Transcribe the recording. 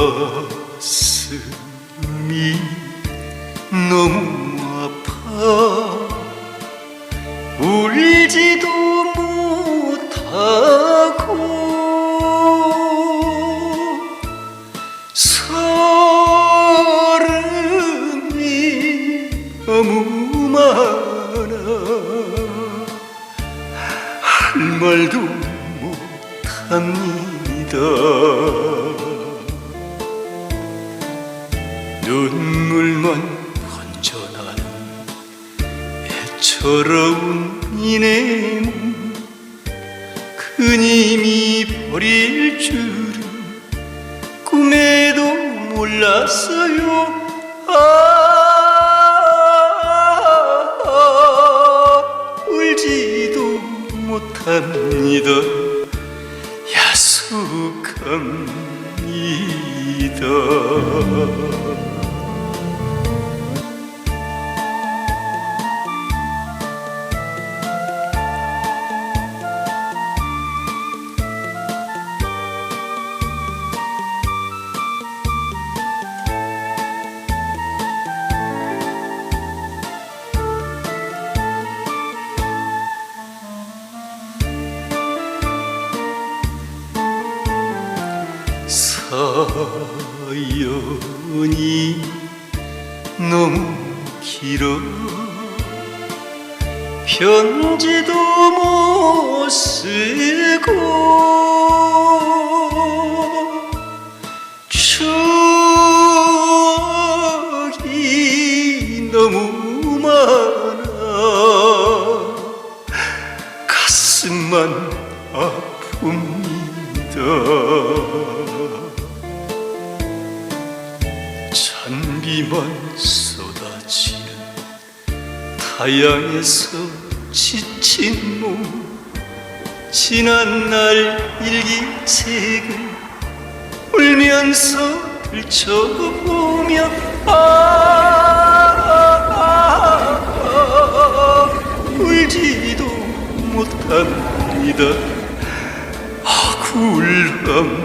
가슴이 너무 아파. 울지도 못하고 사람이 너무 많아. 할 말도 못합니다 눈물만 번져나는 애처로운 이내는 그님이 버릴 줄은 꿈에도 몰랐어요. 아, 울지도 못합니다. 야속합니다 사연이 너무 길어. 편지도 못 쓰고 추억이 너무 많아. 가슴만 아픕니다 잔비만 쏟아지는 타양에서 지친 몸 지난 날 일기책을 울면서 들춰보며 아, 아, 아, 울지도 못합니다. 억울합니다